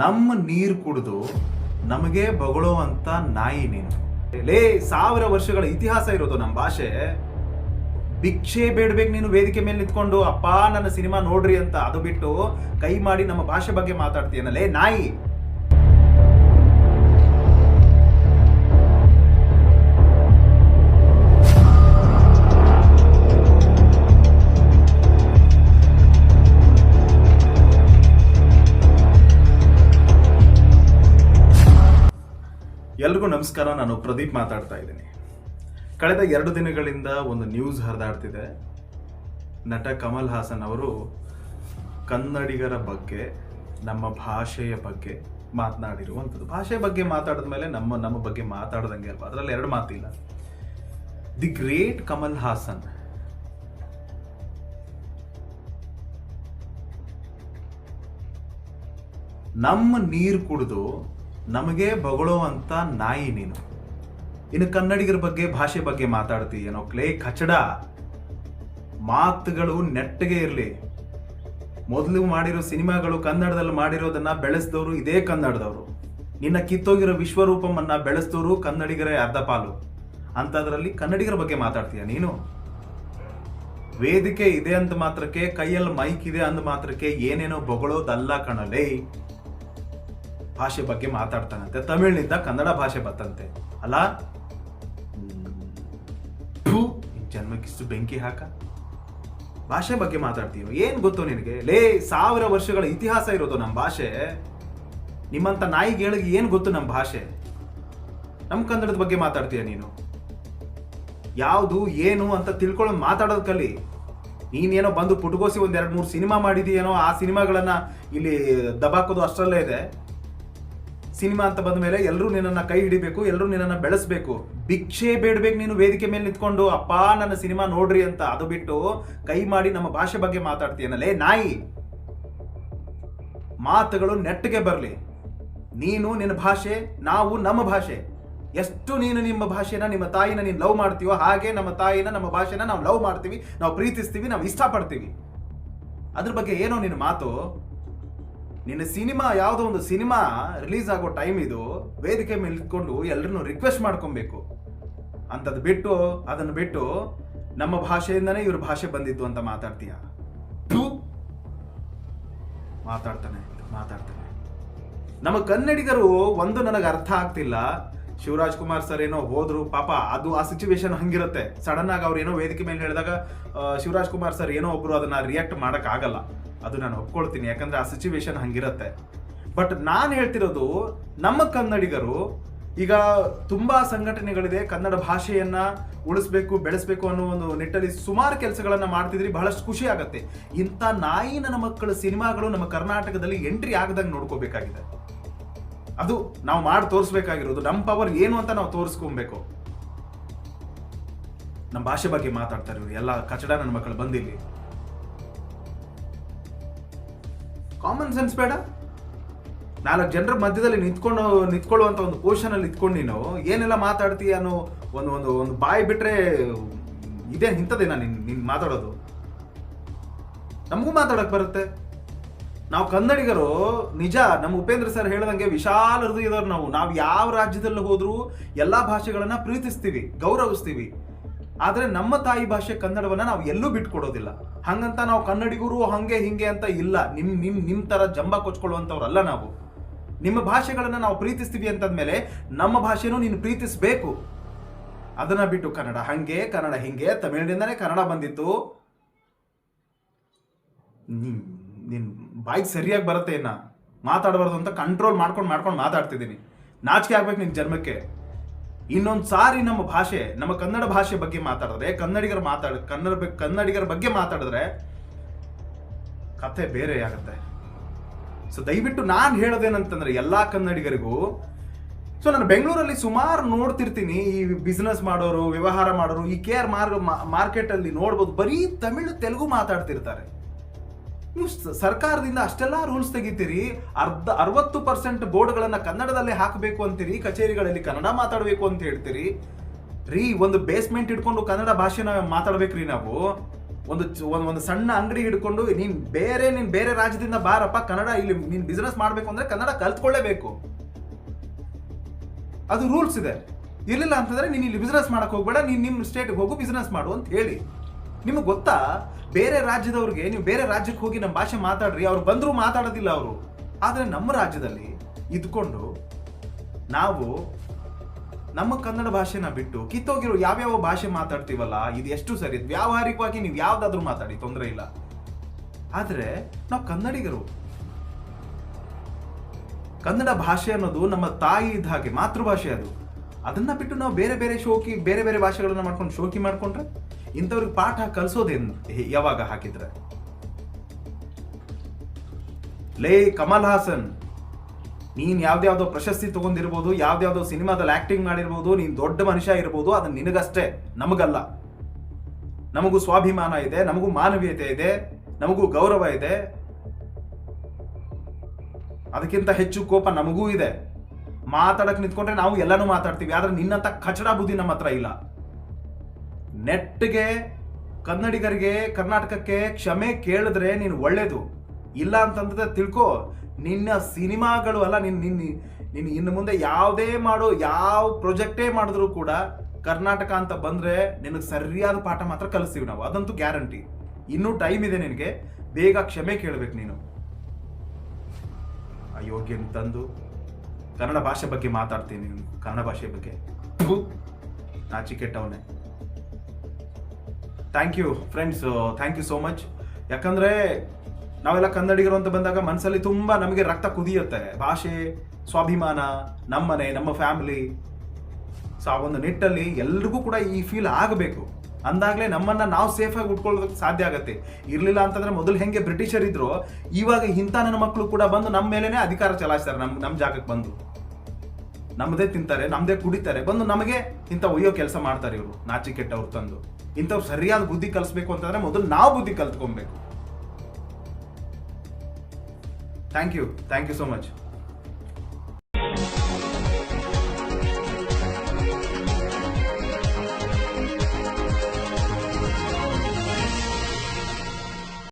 ನಮ್ಮ ನೀರು ಕುಡಿದು ನಮಗೆ ಬಗಳುವಂತ ನಾಯಿ ನೀನು. ಲೇ, ಸಾವಿರ ವರ್ಷಗಳ ಇತಿಹಾಸ ಇರೋದು ನಮ್ಮ ಭಾಷೆ. ಭಿಕ್ಷೆ ಬೇಡ್ಬೇಕು ನೀನು ವೇದಿಕೆ ಮೇಲೆ ನಿಂತ್ಕೊಂಡು, ಅಪ್ಪ, ನನ್ನ ಸಿನಿಮಾ ನೋಡ್ರಿ ಅಂತ ಅದು ಬಿಟ್ಟು ಕೈ ಮಾಡಿ ನಮ್ಮ ಭಾಷೆ ಬಗ್ಗೆ ಮಾತಾಡ್ತೀಯನ ಲೇ, ನಾಯಿ. ನಮಸ್ಕಾರ, ನಾನು ಪ್ರದೀಪ್ ಮಾತಾಡ್ತಾ ಇದ್ದೀನಿ. ಕಳೆದ ಎರಡು ದಿನಗಳಿಂದ ಒಂದು ನ್ಯೂಸ್ ಹರಿದಾಡ್ತಿದೆ. ನಟ ಕಮಲ್ ಹಾಸನ್ ಅವರು ಕನ್ನಡಿಗರ ಬಗ್ಗೆ, ನಮ್ಮ ಭಾಷೆಯ ಬಗ್ಗೆ ಮಾತನಾಡಿರುವಂಥದ್ದು. ಭಾಷೆ ಬಗ್ಗೆ ಮಾತಾಡಿದ ಮೇಲೆ ನಮ್ಮ ನಮ್ಮ ಬಗ್ಗೆ ಮಾತಾಡ್ದಂಗೆ ಅಲ್ವಾ? ಅದರಲ್ಲಿ ಎರಡು ಮಾತಿಲ್ಲ. The great Kamal Haasan. ನಮ್ಮ ನೀರು ಕುಡಿದು ನಮಗೆ ಬೊಗಳುವಂತ ನಾಯಿ ನೀನು. ಇನ್ನು ಕನ್ನಡಿಗರ ಬಗ್ಗೆ, ಭಾಷೆ ಬಗ್ಗೆ ಮಾತಾಡ್ತೀಯೇನೋ ಕ್ಲೇ ಕಚಡ. ಮಾತುಗಳು ನೆಟ್ಟಗೆ ಇರಲಿ. ಮೊದಲು ಮಾಡಿರೋ ಸಿನಿಮಾಗಳು ಕನ್ನಡದಲ್ಲಿ ಮಾಡಿರೋದನ್ನ ಬೆಳೆಸಿದವರು ಇದೇ ಕನ್ನಡದವರು. ನಿನ್ನ ಕಿತ್ತೋಗಿರೋ ವಿಶ್ವರೂಪಮನ್ನ ಬೆಳೆಸಿದವರು ಕನ್ನಡಿಗರೇ ಅರ್ಧ ಪಾಲು. ಅಂಥದ್ರಲ್ಲಿ ಕನ್ನಡಿಗರ ಬಗ್ಗೆ ಮಾತಾಡ್ತೀಯ ನೀನು? ವೇದಿಕೆ ಇದೆ ಅಂತ ಮಾತ್ರಕ್ಕೆ, ಕೈಯಲ್ಲಿ ಮೈಕ್ ಇದೆ ಅಂದ ಮಾತ್ರಕ್ಕೆ ಏನೇನೋ ಬೊಗಳೋದಲ್ಲ ಕಣಲೇ. ಭಾಷೆ ಬಗ್ಗೆ ಮಾತಾಡ್ತಾನಂತೆ. ತಮಿಳಿನಿಂದ ಕನ್ನಡ ಭಾಷೆ ಬತ್ತಂತೆ. ಅಲ್ಲ? ಜನ್ಮಕ್ಕಿಷ್ಟು ಬೆಂಕಿ ಹಾಕ. ಭಾಷೆ ಬಗ್ಗೆ ಮಾತಾಡ್ತೀವಿ ಏನ್ ಗೊತ್ತು ನಿನಗೆ? ಲೇ, ಸಾವಿರ ವರ್ಷಗಳ ಇತಿಹಾಸ ಇರೋದು ನಮ್ಮ ಭಾಷೆ. ನಿಮ್ಮಂತ ಹೇಳಿಗೆ ಏನ್ ಗೊತ್ತು ನಮ್ಮ ಭಾಷೆ? ನಮ್ಮ ಕನ್ನಡದ ಬಗ್ಗೆ ಮಾತಾಡ್ತೀಯ ನೀನು? ಯಾವುದು, ಏನು ಅಂತ ತಿಳ್ಕೊಳ್ಳೋ ಮಾತಾಡೋದು ಕಲಿ. ನೀನೇನೋ ಬಂದು ಪುಟಗೋಸಿ ಒಂದ್ ಎರಡು ಮೂರು ಸಿನಿಮಾ ಮಾಡಿದೀಯೇನೋ? ಆ ಸಿನಿಮಾಗಳನ್ನ ಇಲ್ಲಿ ದಬಾಕೋದು ಅಷ್ಟರಲ್ಲೇ ಇದೆ. ಸಿನಿಮಾ ಅಂತ ಬಂದ ಮೇಲೆ ಎಲ್ಲರೂ ನಿನ್ನನ್ನು ಕೈ ಹಿಡಿಬೇಕು ಎಲ್ಲರೂ ನಿನ್ನನ್ನು ಬೆಳೆಸಬೇಕು. ಭಿಕ್ಷೆ ಬೇಡಬೇಕು ನೀನು ವೇದಿಕೆ ಮೇಲೆ ನಿಂತ್ಕೊಂಡು, ಅಪ್ಪ, ನನ್ನ ಸಿನಿಮಾ ನೋಡ್ರಿ ಅಂತ ಅದು ಬಿಟ್ಟು ಕೈ ಮಾಡಿ ನಮ್ಮ ಭಾಷೆ ಬಗ್ಗೆ ಮಾತಾಡ್ತೀಯನಲ್ಲೇ, ನಾಯಿ. ಮಾತುಗಳು ನೆಟ್ಟಿಗೆ ಬರಲಿ. ನೀನು ನಿನ್ನ ಭಾಷೆ, ನಾವು ನಮ್ಮ ಭಾಷೆ. ಎಷ್ಟು ನೀನು ನಿಮ್ಮ ಭಾಷೆನ ನಿಮ್ಮ ತಾಯಿನ ನೀನು ಲವ್ ಮಾಡ್ತೀವೋ ಹಾಗೆ ನಮ್ಮ ತಾಯಿನ ನಮ್ಮ ಭಾಷೆನ ನಾವು ಲವ್ ಮಾಡ್ತೀವಿ, ನಾವು ಪ್ರೀತಿಸ್ತೀವಿ, ನಾವು ಇಷ್ಟಪಡ್ತೀವಿ. ಅದ್ರ ಬಗ್ಗೆ ಏನೋ ನಿನ್ನ ಮಾತು. ನಿನ್ನ ಸಿನಿಮಾ, ಯಾವುದೋ ಒಂದು ಸಿನಿಮಾ ರಿಲೀಸ್ ಆಗೋ ಟೈಮ್ ಇದು ವೇದಿಕೆ ಮೇಲೆ ನಿಂತ್ಕೊಂಡು ಎಲ್ಲರನ್ನು ರಿಕ್ವೆಸ್ಟ್ ಮಾಡ್ಕೊಬೇಕು. ಅಂತದ್ ಬಿಟ್ಟು, ಅದನ್ನು ಬಿಟ್ಟು ನಮ್ಮ ಭಾಷೆಯಿಂದನೇ ಇವ್ರ ಭಾಷೆ ಬಂದಿದ್ದು ಅಂತ ಮಾತಾಡ್ತೀಯ. ಮಾತಾಡ್ತಾನೆ ಮಾತಾಡ್ತಾನೆ. ನಮ್ಮ ಕನ್ನಡಿಗರು ಒಂದು ನನಗೆ ಅರ್ಥ ಆಗ್ತಿಲ್ಲ. ಶಿವರಾಜ್ ಕುಮಾರ್ ಸರ್ ಏನೋ ಹೋದ್ರು, ಪಾಪ ಅದು ಆ ಸಿಚುವೇಶನ್ ಹಂಗಿರುತ್ತೆ. ಸಡನ್ ಆಗಿ ಅವ್ರು ಏನೋ ವೇದಿಕೆ ಮೇಲೆ ಹೇಳಿದಾಗ ಶಿವರಾಜ್ ಕುಮಾರ್ ಸರ್ ಏನೋ ಒಬ್ರು ಅದನ್ನ ರಿಯಾಕ್ಟ್ ಮಾಡಕ್ ಆಗಲ್ಲ. ಅದು ನಾನು ಒಪ್ಕೊಳ್ತೀನಿ, ಯಾಕಂದ್ರೆ ಆ ಸಿಚುವೇಶನ್ ಹಂಗಿರುತ್ತೆ. ಬಟ್ ನಾನು ಹೇಳ್ತಿರೋದು, ನಮ್ಮ ಕನ್ನಡಿಗರು, ಈಗ ತುಂಬಾ ಸಂಘಟನೆಗಳಿದೆ, ಕನ್ನಡ ಭಾಷೆಯನ್ನ ಉಳಿಸ್ಬೇಕು, ಬೆಳೆಸ್ಬೇಕು ಅನ್ನೋ ಒಂದು ನಿಟ್ಟಲ್ಲಿ ಸುಮಾರು ಕೆಲಸಗಳನ್ನ ಮಾಡ್ತಿದ್ರಿ, ಬಹಳಷ್ಟು ಖುಷಿ ಆಗತ್ತೆ. ಇಂಥ ನಾಯಿ ನನ್ನ ಮಕ್ಕಳ ಸಿನಿಮಾಗಳು ನಮ್ಮ ಕರ್ನಾಟಕದಲ್ಲಿ ಎಂಟ್ರಿ ಆಗದಂಗೆ ನೋಡ್ಕೋಬೇಕಾಗಿದೆ. ಅದು ನಾವು ಮಾಡಿ ತೋರಿಸ್ಬೇಕಾಗಿರೋದು, ನಮ್ಮ ಪವರ್ ಏನು ಅಂತ ನಾವು ತೋರಿಸ್ಕೊಬೇಕು. ನಮ್ಮ ಭಾಷೆ ಬಗ್ಗೆ ಮಾತಾಡ್ತಾರೆ ಇವರು ಎಲ್ಲ ಕಚಡ ನನ್ನ ಮಕ್ಕಳು ಬಂದಿಲ್ಲಿ. ಕಾಮನ್ ಸೆನ್ಸ್ ಬೇಡ. ನಾಲ್ಕು ಜನರ ಮಧ್ಯದಲ್ಲಿ ನಿಂತ್ಕೊಂಡು ನಿಂತ್ಕೊಳ್ಳುವಂಥ ಒಂದು ಪೊಸಿಷನ್ ಅಲ್ಲಿ ನಿಂತ್ಕೊಂಡು ನೀನು ಏನೆಲ್ಲ ಮಾತಾಡ್ತೀಯ ಅನ್ನೋ ಒಂದು ಒಂದು ಒಂದು ಬಾಯಿ ಬಿಟ್ಟರೆ ಇದೇ ಇಂಥದ್ದೇನಾ ನಿನ್ನ ನಿನ್ನ ಮಾತಾಡೋದು. ನಮಗೂ ಮಾತಾಡಕ್ ಬರುತ್ತೆ. ನಾವು ಕನ್ನಡಿಗರು, ನಿಜ, ನಮ್ಮ ಉಪೇಂದ್ರ ಸರ್ ಹೇಳ್ದಂಗೆ ವಿಶಾಲ ಹೃದಯದವ್ರು ನಾವು. ನಾವು ಯಾವ ರಾಜ್ಯದಲ್ಲಿ ಹೋದರೂ ಎಲ್ಲಾ ಭಾಷೆಗಳನ್ನು ಪ್ರೀತಿಸ್ತೀವಿ, ಗೌರವಿಸ್ತೀವಿ. ಆದ್ರೆ ನಮ್ಮ ತಾಯಿ ಭಾಷೆ ಕನ್ನಡವನ್ನ ನಾವು ಎಲ್ಲೂ ಬಿಟ್ಕೊಡೋದಿಲ್ಲ. ಹಂಗಂತ ನಾವು ಕನ್ನಡಿಗರು ಹಂಗೆ ಹಿಂಗೆ ಅಂತ ಇಲ್ಲ. ನಿಮ್ಮ ನಿಮ್ಮ ನಿಮ್ಮ ತರ ಜಂಬ ಕೊಚ್ಕೊಳ್ಳುವಂತವ್ರಲ್ಲ ನಾವು. ನಿಮ್ಮ ಭಾಷೆಗಳನ್ನ ನಾವು ಪ್ರೀತಿಸ್ತೀವಿ ಅಂತಂದ್ಮೇಲೆ ನಮ್ಮ ಭಾಷೆನೂ ನೀನು ಪ್ರೀತಿಸಬೇಕು. ಅದನ್ನ ಬಿಟ್ಟು ಕನ್ನಡ ಹಂಗೆ, ಕನ್ನಡ ಹಿಂಗೆ, ತಮಿಳಿನಿಂದನೇ ಕನ್ನಡ ಬಂದಿತ್ತು. ನೀನ್- ನಿನ್ ಬಾಯಿಗೆ ಸರಿಯಾಗಿ ಬರುತ್ತೆ ಇನ್ನ. ಮಾತಾಡಬಾರ್ದು ಅಂತ ಕಂಟ್ರೋಲ್ ಮಾಡ್ಕೊಂಡು ಮಾಡ್ಕೊಂಡು ಮಾತಾಡ್ತಿದ್ದೀನಿ. ನಾಚಿಕೆ ಆಗ್ಬೇಕು ನಿನ್ ಜನ್ಮಕ್ಕೆ. ಇನ್ನೊಂದು ಸಾರಿ ನಮ್ಮ ಭಾಷೆ, ನಮ್ಮ ಕನ್ನಡ ಭಾಷೆ ಬಗ್ಗೆ ಮಾತಾಡಿದ್ರೆ, ಕನ್ನಡಿಗರ ಮಾತಾಡ, ಕನ್ನಡ ಕನ್ನಡಿಗರ ಬಗ್ಗೆ ಮಾತಾಡಿದ್ರೆ ಕತೆ ಬೇರೆ ಆಗುತ್ತೆ. ಸೊ ದಯವಿಟ್ಟು ನಾನು ಹೇಳೋದೇನಂತಂದ್ರೆ ಎಲ್ಲಾ ಕನ್ನಡಿಗರಿಗೂ ಸೊ ನಾನು ಬೆಂಗಳೂರಲ್ಲಿ ಸುಮಾರು ನೋಡ್ತಿರ್ತೀನಿ, ಈ ಬಿಸ್ನೆಸ್ ಮಾಡೋರು, ವ್ಯವಹಾರ ಮಾಡೋರು, ಈ ಕೆ ಆರ್ ಮಾರ್ಕೆಟಲ್ಲಿ ನೋಡ್ಬೋದು, ಬರೀ ತಮಿಳು, ತೆಲುಗು ಮಾತಾಡ್ತಿರ್ತಾರೆ. ನೀವು ಸರ್ಕಾರದಿಂದ ಅಷ್ಟೆಲ್ಲ ರೂಲ್ಸ್ ತೆಗಿತೀರಿ, ಅರ್ಧ, ಅರವತ್ತು ಪರ್ಸೆಂಟ್ ಬೋರ್ಡ್ಗಳನ್ನು ಕನ್ನಡದಲ್ಲೇ ಹಾಕಬೇಕು ಅಂತೀರಿ, ಕಚೇರಿಗಳಲ್ಲಿ ಕನ್ನಡ ಮಾತಾಡಬೇಕು ಅಂತ ಹೇಳ್ತೀರಿ. ರೀ, ಒಂದು ಬೇಸ್ಮೆಂಟ್ ಇಟ್ಕೊಂಡು ಕನ್ನಡ ಭಾಷೆನ ಮಾತಾಡ್ಬೇಕ್ರಿ ನಾವು. ಒಂದು ಒಂದು ಸಣ್ಣ ಅಂಗಡಿ ಹಿಡ್ಕೊಂಡು, ನೀನು ಬೇರೆ ನೀನು ಬೇರೆ ರಾಜ್ಯದಿಂದ ಬಾರಪ್ಪ, ಕನ್ನಡ ಇಲ್ಲಿ ನೀನು ಬಿಸ್ನೆಸ್ ಮಾಡಬೇಕು ಅಂದ್ರೆ ಕನ್ನಡ ಕಲ್ತ್ಕೊಳ್ಳೇಬೇಕು. ಅದು ರೂಲ್ಸ್ ಇದೆ. ಇರ್ಲಿಲ್ಲ ಅಂತಂದ್ರೆ ನೀನು ಇಲ್ಲಿ ಬಿಸ್ನೆಸ್ ಮಾಡಕ್ ಹೋಗ್ಬೇಡ, ನೀನು ನಿಮ್ಮ ಸ್ಟೇಟ್ಗೆ ಹೋಗು ಬಿಸ್ನೆಸ್ ಮಾಡು ಅಂತ ಹೇಳಿ. ನಿಮಗೆ ಗೊತ್ತಾ? ಬೇರೆ ರಾಜ್ಯದವ್ರಿಗೆ ನೀವು ಬೇರೆ ರಾಜ್ಯಕ್ಕೆ ಹೋಗಿ ನಮ್ಮ ಭಾಷೆ ಮಾತಾಡ್ರಿ, ಅವ್ರು ಬಂದರೂ ಮಾತಾಡೋದಿಲ್ಲ ಅವರು. ಆದರೆ ನಮ್ಮ ರಾಜ್ಯದಲ್ಲಿ ಇದ್ಕೊಂಡು ನಾವು ನಮ್ಮ ಕನ್ನಡ ಭಾಷೆನ ಬಿಟ್ಟು ಕಿತ್ತೋಗಿರೋ ಯಾವ್ಯಾವ ಭಾಷೆ ಮಾತಾಡ್ತೀವಲ್ಲ, ಇದು ಎಷ್ಟು ಸರಿ ವ್ಯಾವಹಾರಿಕವಾಗಿ ನೀವು ಯಾವ್ದಾದ್ರೂ ಮಾತಾಡಿ, ತೊಂದರೆ ಇಲ್ಲ. ಆದರೆ ನಾವು ಕನ್ನಡಿಗರು. ಕನ್ನಡ ಭಾಷೆ ಅನ್ನೋದು ನಮ್ಮ ತಾಯಿ ಇದ್ದ ಹಾಗೆ, ಮಾತೃಭಾಷೆ ಅದು. ಅದನ್ನ ಬಿಟ್ಟು ನಾವು ಬೇರೆ ಬೇರೆ ಶೋಕಿ, ಬೇರೆ ಬೇರೆ ಭಾಷೆಗಳನ್ನ ಮಾಡ್ಕೊಂಡು ಶೋಕಿ ಮಾಡ್ಕೊಂಡ್ರೆ? ಇಂಥವ್ರಿಗೆ ಪಾಠ ಕಲಿಸೋದೇನ್ ಯಾವಾಗ ಹಾಕಿದ್ರೆ? ಲೇ ಕಮಲ್ ಹಾಸನ್, ನೀನ್ ಯಾವ್ದ್ಯಾವ್ದೋ ಪ್ರಶಸ್ತಿ ತಗೊಂಡಿರ್ಬೋದು, ಯಾವ್ದ್ಯಾವ್ದೋ ಸಿನಿಮಾದಲ್ಲಿ ಆಕ್ಟಿಂಗ್ ಮಾಡಿರ್ಬೋದು, ನೀನ್ ದೊಡ್ಡ ಮನುಷ್ಯ ಇರ್ಬೋದು ಅದು ನಿನಗಷ್ಟೇ, ನಮಗಲ್ಲ. ನಮಗೂ ಸ್ವಾಭಿಮಾನ ಇದೆ, ನಮಗೂ ಮಾನವೀಯತೆ ಇದೆ, ನಮಗೂ ಗೌರವ ಇದೆ. ಅದಕ್ಕಿಂತ ಹೆಚ್ಚು ಕೋಪ ನಮಗೂ ಇದೆ. ಮಾತಾಡಕ್ ನಿಂತ್ಕೊಂಡ್ರೆ ನಾವು ಎಲ್ಲಾನು ಮಾತಾಡ್ತೀವಿ, ಆದ್ರೆ ನಿನ್ನಂತ ಕಚಡ ಬುದ್ಧಿ ನಮ್ಮ ಹತ್ರ ಇಲ್ಲ. ನೆಟ್ಗೆ, ಕನ್ನಡಿಗರಿಗೆ, ಕರ್ನಾಟಕಕ್ಕೆ ಕ್ಷಮೆ ಕೇಳಿದ್ರೆ ನೀನು ಒಳ್ಳೇದು. ಇಲ್ಲ ಅಂತಂದ್ರೆ ತಿಳ್ಕೊ, ನಿನ್ನ ಸಿನಿಮಾಗಳು ಅಲ್ಲ, ನಿನ್ ನಿನ್ನ ನೀನು ಇನ್ನು ಮುಂದೆ ಯಾವುದೇ ಮಾಡೋ ಯಾವ ಪ್ರೊಜೆಕ್ಟೇ ಮಾಡಿದ್ರು ಕೂಡ ಕರ್ನಾಟಕ ಅಂತ ಬಂದ್ರೆ ನಿನಗೆ ಸರಿಯಾದ ಪಾಠ ಮಾತ್ರ ಕಲಿಸ್ತೀವಿ ನಾವು. ಅದಂತೂ ಗ್ಯಾರಂಟಿ. ಇನ್ನೂ ಟೈಮ್ ಇದೆ ನಿನಗೆ. ಬೇಗ ಕ್ಷಮೆ ಕೇಳಬೇಕು ನೀನು. ಅಯೋಗ್ಯನ್ ತಂದು ಕನ್ನಡ ಭಾಷೆ ಬಗ್ಗೆ ಮಾತಾಡ್ತೀನಿ ನೀನು. ಕನ್ನಡ ಭಾಷೆ ಬಗ್ಗೆ. ನಾಚಿಕೆಟ್ಟವನೇ. Thank you friends thank you so much ಯಾಕಂದ್ರೆ ನಾವೆಲ್ಲ ಕನ್ನಡಿಗರು ಅಂತ ಬಂದಾಗ ಮನಸ್ಸಲ್ಲಿ ತುಂಬಾ ನಮಗೆ ರಕ್ತ ಕುದಿಯುತ್ತೆ. ಭಾಷೆ, ಸ್ವಾಭಿಮಾನ, ನಮ್ಮನೆ, ನಮ್ಮ ಫ್ಯಾಮಿಲಿ ಸೊ ಆ ಒಂದು ನಿಟ್ಟಲ್ಲಿ ಎಲ್ರಿಗೂ ಕೂಡ ಈ ಫೀಲ್ ಆಗಬೇಕು. ಅಂದಾಗಲೇ ನಮ್ಮನ್ನ ನಾವು ಸೇಫಾಗಿ ಉಟ್ಕೊಳ್ಳೋದಕ್ಕೆ ಸಾಧ್ಯ ಆಗುತ್ತೆ. ಇರಲಿಲ್ಲ ಅಂತಂದ್ರೆ ಮೊದಲು ಹೆಂಗೆ ಬ್ರಿಟಿಷರ್ ಇದ್ರು, ಇವಾಗ ಇಂಥ ನನ್ನ ಮಕ್ಕಳು ಕೂಡ ಬಂದು ನಮ್ಮ ಮೇಲೇ ಅಧಿಕಾರ ಚಲಾಯಿಸ್ತಾರೆ, ನಮ್ ನಮ್ಮ ಜಾಗಕ್ಕೆ ಬಂದು. ನಮ್ಮದೇ ತಿಂತಾರೆ ನಮ್ಮದೇ ಕುಡಿತಾರೆ, ಬಂದು ನಮಗೆ ಇಂಥ ಒಯ್ಯೋ ಕೆಲಸ ಮಾಡ್ತಾರೆ ಇವರು, ನಾಚಿಕೆಟ್ಟವ್ರು ತಂದು. ಇಂಥವ್ರು ಸರಿಯಾದ ಬುದ್ಧಿ ಕಲಿಸ್ಬೇಕು ಅಂತಂದ್ರೆ ಮೊದಲು ನಾವು ಬುದ್ಧಿ ಕಲ್ತ್ಕೊಬೇಕು. Thank you thank you so much